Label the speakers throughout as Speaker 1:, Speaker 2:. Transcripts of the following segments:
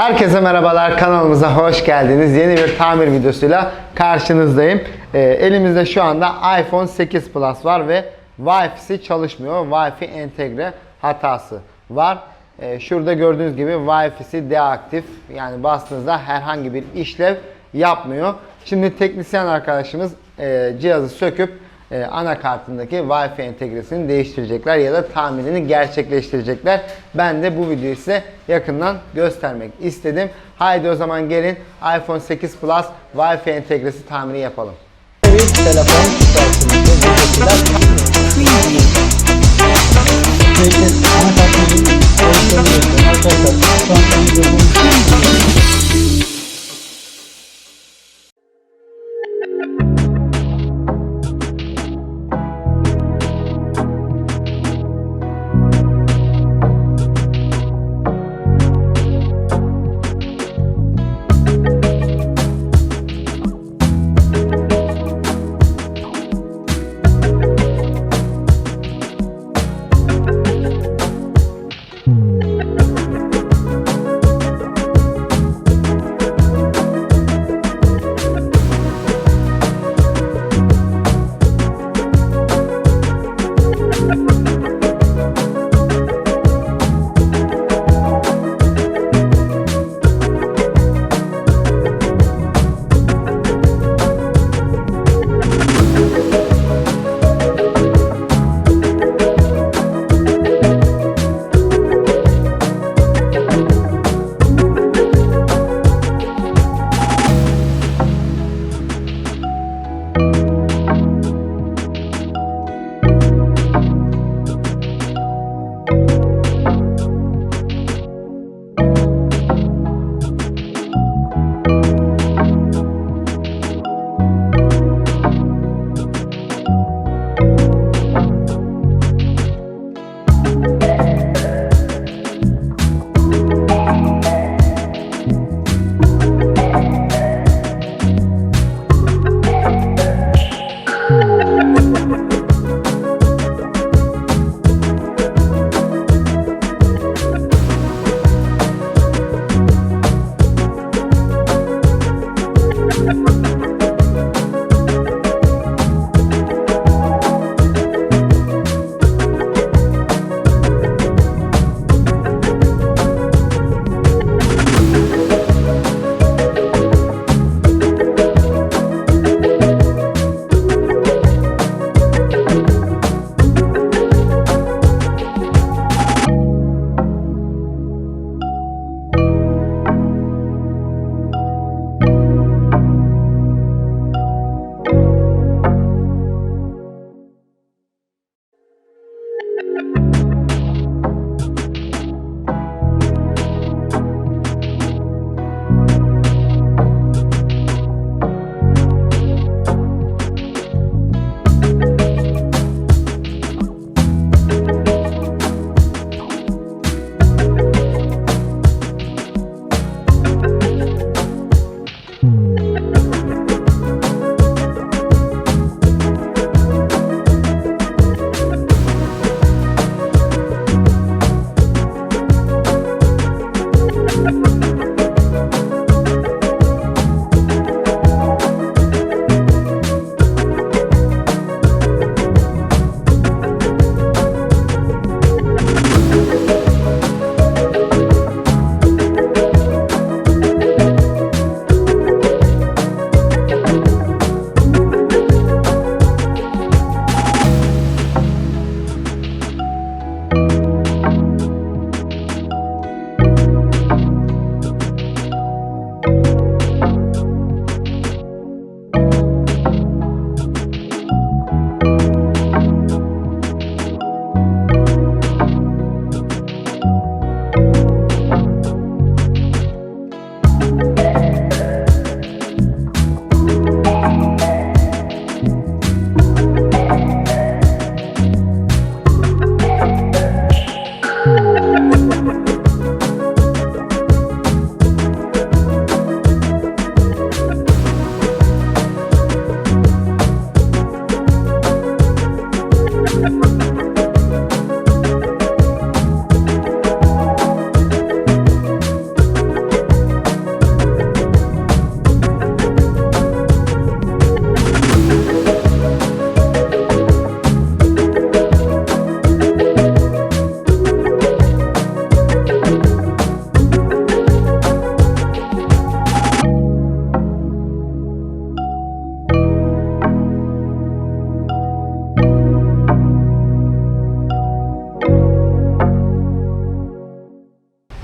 Speaker 1: Herkese merhabalar kanalımıza hoş geldiniz. Yeni bir tamir videosuyla karşınızdayım. Ee, elimizde şu anda iPhone 8 Plus var ve Wi-Fi'si çalışmıyor. Wi-Fi entegre hatası var. Ee, şurada gördüğünüz gibi Wi-Fi'si deaktif. Yani bastığınızda herhangi bir işlev yapmıyor. Şimdi teknisyen arkadaşımız e, cihazı söküp e, anakartındaki Wi-Fi entegresini değiştirecekler ya da tamirini gerçekleştirecekler. Ben de bu videoyu size yakından göstermek istedim. Haydi o zaman gelin iPhone 8 Plus Wi-Fi entegresi tamiri yapalım. telefon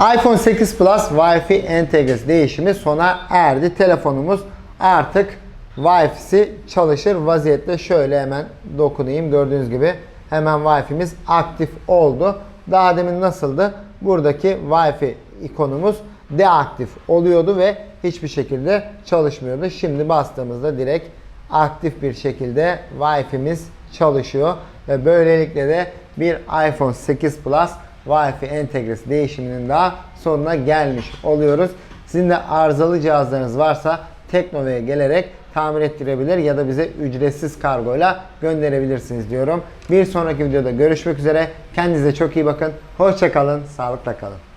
Speaker 1: iPhone 8 Plus Wi-Fi entegresi değişimi sona erdi. Telefonumuz artık Wi-Fi'si çalışır vaziyette. Şöyle hemen dokunayım. Gördüğünüz gibi hemen Wi-Fi'miz aktif oldu. Daha demin nasıldı? Buradaki Wi-Fi ikonumuz deaktif oluyordu ve hiçbir şekilde çalışmıyordu. Şimdi bastığımızda direkt aktif bir şekilde Wi-Fi'miz çalışıyor ve böylelikle de bir iPhone 8 Plus Wi-Fi entegresi değişiminin daha sonuna gelmiş oluyoruz. Sizin de arızalı cihazlarınız varsa Teknova'ya gelerek tamir ettirebilir ya da bize ücretsiz kargoyla gönderebilirsiniz diyorum. Bir sonraki videoda görüşmek üzere. Kendinize çok iyi bakın. Hoşça kalın. Sağlıkla kalın.